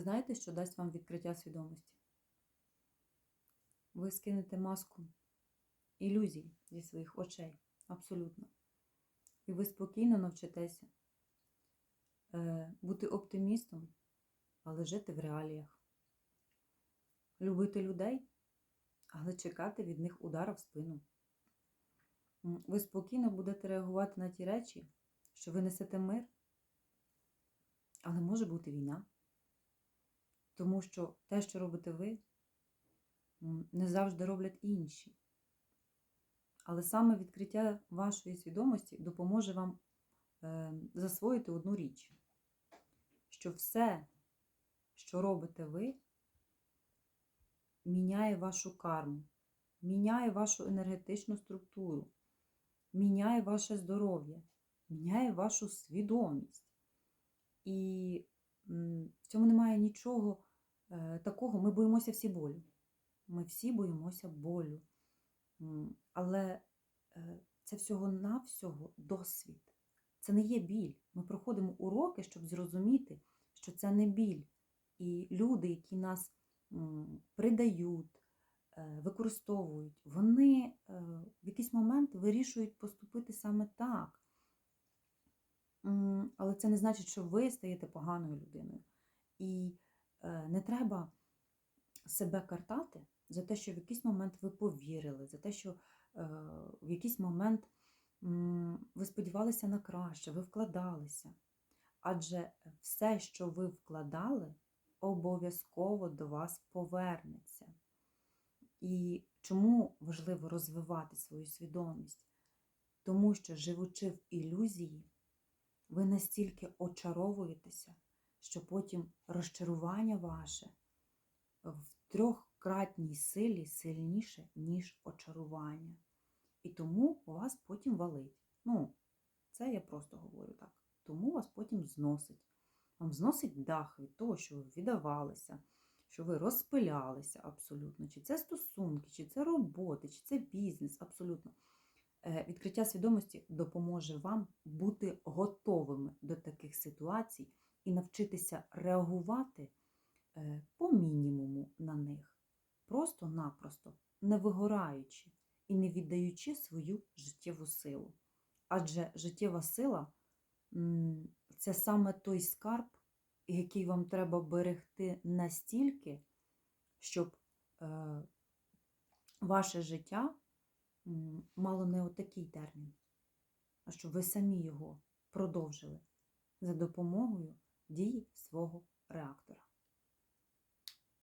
Знаєте, що дасть вам відкриття свідомості? Ви скинете маску ілюзій зі своїх очей. Абсолютно. І ви спокійно навчитеся е, бути оптимістом, але жити в реаліях. Любити людей, але чекати від них удара в спину. Ви спокійно будете реагувати на ті речі, що ви несете мир, але може бути війна. Тому що те, що робите ви, не завжди роблять інші. Але саме відкриття вашої свідомості допоможе вам е, засвоїти одну річ, що все, що робите ви, міняє вашу карму, міняє вашу енергетичну структуру, міняє ваше здоров'я, міняє вашу свідомість. І в цьому немає нічого такого. Ми боїмося всі болю. Ми всі боїмося болю. Але е, це всього-навсього досвід. Це не є біль. Ми проходимо уроки, щоб зрозуміти, що це не біль. І люди, які нас придають, е, використовують, вони е, в якийсь момент вирішують поступити саме так. Але це не значить, що ви стаєте поганою людиною. І не треба себе картати за те, що в якийсь момент ви повірили, за те, що е, в якийсь момент ви сподівалися на краще, ви вкладалися. Адже все, що ви вкладали, обов'язково до вас повернеться. І чому важливо розвивати свою свідомість? Тому що, живучи в ілюзії, ви настільки очаровуєтеся, що потім розчарування ваше в трьохкратній силі сильніше, ніж очарування. І тому у вас потім валить. Ну, це я просто говорю так. Тому вас потім зносить. Вам зносить дах від того, що ви віддавалися, що ви розпилялися абсолютно. Чи це стосунки, чи це роботи, чи це бізнес, абсолютно. Е, Відкриття свідомості допоможе вам бути готовими до таких ситуацій і навчитися реагувати е, по мінімуму на них, просто-напросто, не вигораючи і не віддаючи свою життєву силу. Адже життєва сила це саме той скарб, який вам треба берегти настільки, щоб е, ваше життя мало не отакий термін, а щоб ви самі його продовжили за допомогою дії свого реактора.